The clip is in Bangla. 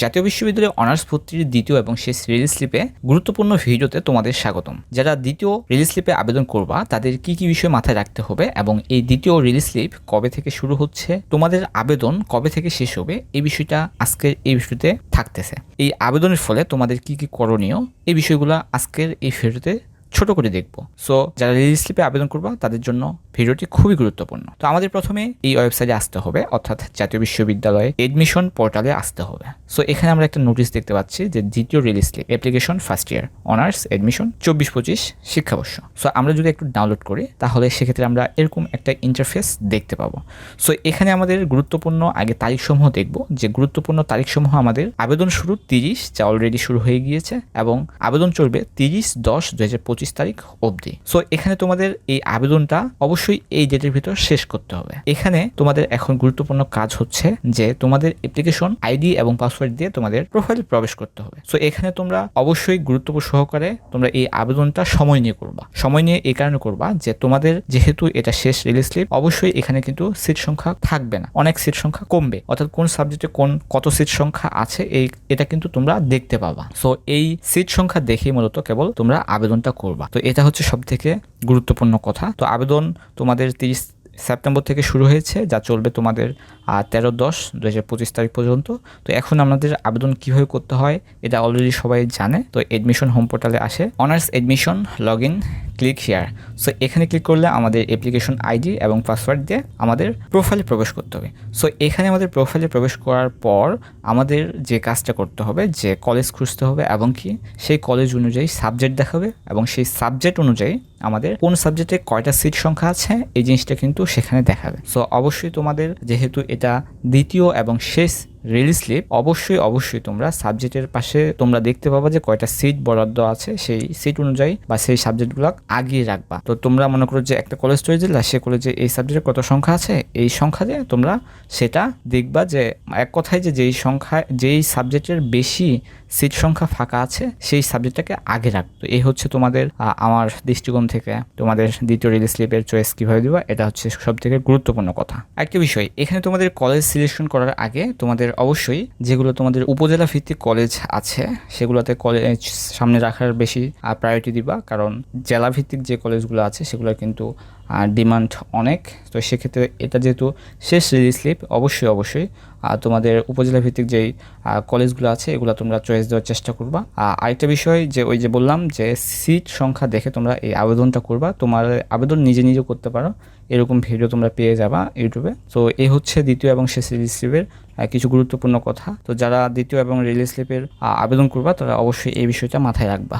জাতীয় বিশ্ববিদ্যালয়ে অনার্স ভর্তির দ্বিতীয় এবং শেষ রিলিজ স্লিপে গুরুত্বপূর্ণ ভিডিওতে তোমাদের স্বাগতম। যারা দ্বিতীয় রিলিজ স্লিপে আবেদন করবা, তাদের কি কি বিষয় মাথায় রাখতে হবে এবং এই দ্বিতীয় রিলিজ স্লিপ কবে থেকে শুরু হচ্ছে, তোমাদের আবেদন কবে থেকে শেষ হবে, এই বিষয়টা আজকের এই ভিডিওতে থাকতেছে। এই আবেদনের ফলে তোমাদের কি কি করণীয়, এই বিষয়গুলো আজকের এই ভিডিওতে ছোট করে দেখব। সো যারা রিলিজ স্লিপে আবেদন করবা, তাদের জন্য ভিডিওটি খুবই গুরুত্বপূর্ণ। তো আমাদের প্রথমে এই ওয়েবসাইটে আসতে হবে, অর্থাৎ জাতীয় বিশ্ববিদ্যালয়ে এডমিশন পোর্টালে আসতে হবে। সো এখানে আমরা একটা নোটিশ দেখতে পাচ্ছি যে দ্বিতীয় release slip application first year honours admission চব্বিশ পঁচিশ, শিক্ষাবর্ষ। সো আমরা যদি একটু ডাউনলোড করি, তাহলে সেক্ষেত্রে আমরা এরকম একটা ইন্টারফেস দেখতে পাবো। সো এখানে আমাদের গুরুত্বপূর্ণ আগে তারিখসমূহ দেখব, যে গুরুত্বপূর্ণ তারিখসমূহ আমাদের আবেদন শুরু তিরিশ, যা অলরেডি শুরু হয়ে গিয়েছে, এবং আবেদন চলবে তিরিশ দশ দু হাজার পঁচিশ তারিখ অবধি। সো এখানে তোমাদের এই আবেদনটা অবশ্যই এই ডেটের ভিতর শেষ করতে হবে। এখানে তোমাদের এখন গুরুত্বপূর্ণ কাজ হচ্ছে যে তোমাদের অ্যাপ্লিকেশন আইডি এবং পাসওয়ার্ড দিয়ে তোমাদের প্রোফাইল প্রবেশ করতে হবে। সো এখানে তোমরা অবশ্যই গুরুত্বপূর্ণ সহকারে তোমরা এই আবেদনটা সময় নিয়ে করবা। সময় নিয়ে এই কারণে করবা যে তোমাদের যেহেতু এটা শেষ রিলিজ স্লিপ অবশ্যই এখানে কিন্তু সিট সংখ্যা থাকবে না। অনেক সিট সংখ্যা কমবে। অর্থাৎ কোন সাবজেক্টে কোন কত সিট সংখ্যা আছে, এই, এটা কিন্তু তোমরা দেখতে পাবা। সো এই সিট সংখ্যা দেখেই মূলত কেবল তোমরা আবেদনটা করবা। তো এটা হচ্ছে সব থেকে গুরুত্বপূর্ণ কথা। তো আবেদন তোমাদের তিরিশ সেপ্টেম্বর থেকে শুরু হয়েছে, যা চলবে তোমাদের তেরো দশ দু হাজার পঁচিশ তারিখ পর্যন্ত। তো এখন আমাদের আবেদন কীভাবে করতে হয়, এটা অলরেডি সবাই জানে। তো এডমিশন হোম পোর্টালে আসে। Honours admission log in click here so এখানে ক্লিক করলে আমাদের অ্যাপ্লিকেশন আইডি এবং পাসওয়ার্ড দিয়ে আমাদের প্রোফাইলে প্রবেশ করতে হবে। সো এখানে আমাদের প্রোফাইলে প্রবেশ করার পর আমাদের যে কাজটা করতে হবে, যে কলেজ খুঁজতে হবে এবং কি, সেই কলেজ অনুযায়ী সাবজেক্ট দেখাবে এবং সেই সাবজেক্ট অনুযায়ী আমাদের কোন সাবজেক্টে কয়টা সিট সংখ্যা আছে, এই জিনিসটা কিন্তু সেখানে দেখাবে। সো অবশ্যই তোমাদের যেহেতু এটা দ্বিতীয় এবং শেষ রিলিজ স্লিপ, অবশ্যই অবশ্যই তোমরা সাবজেক্টের পাশে তোমরা দেখতে পাবা যে কয়টা সিট বরাদ্দ আছে, সেই সিট অনুযায়ী বা সেই সাবজেক্টগুলো আগিয়ে রাখবা। তো তোমরা মনে করো যে একটা কলেজ তৈরি দিলা সে কলেজে এই সাবজেক্টের কত সংখ্যা আছে, এই সংখ্যা দিয়ে তোমরা সেটা দেখবা যে এক কথায় যে যেই সংখ্যা, যেই সাবজেক্টের বেশি সিট সংখ্যা ফাঁকা আছে, সেই সাবজেক্টটাকে আগে রাখতো এই হচ্ছে তোমাদের আমার দৃষ্টিকোণ থেকে তোমাদের দ্বিতীয় রিলিজ স্লিপের চয়েস কীভাবে দিবা, এটা হচ্ছে সব থেকে গুরুত্বপূর্ণ কথা। একটা বিষয়, এখানে তোমাদের কলেজ সিলেকশন করার আগে তোমাদের অবশ্যই যেগুলো তোমাদের উপজেলা ভিত্তিক কলেজ আছে, সেগুলোতে কলেজ সামনে রাখার বেশি প্রায়োরিটি দিবা। কারণ জেলা ভিত্তিক যে কলেজগুলো আছে, সেগুলো কিন্তু ডিমান্ড অনেক। তো সেক্ষেত্রে এটা যেহেতু শেষ রিলিজ স্লিপ অবশ্যই অবশ্যই তোমাদের উপজেলা ভিত্তিক যেই কলেজগুলো আছে, এগুলো তোমরা চয়েস দেওয়ার চেষ্টা করবা। আরেকটা বিষয় যে ওই যে বললাম যে সিট সংখ্যা দেখে তোমরা এই আবেদনটা করবা, তোমার আবেদন নিজে নিজে করতে পারো। এরকম ভিডিও তোমরা পেয়ে যাবা ইউটিউবে তো এই হচ্ছে দ্বিতীয় এবং শেষ রিলিজ স্লিপের কিছু গুরুত্বপূর্ণ কথা। তো যারা দ্বিতীয় এবং রিলিজ স্লিপের আবেদন করবা, তারা অবশ্যই এই বিষয়টা মাথায় রাখবা।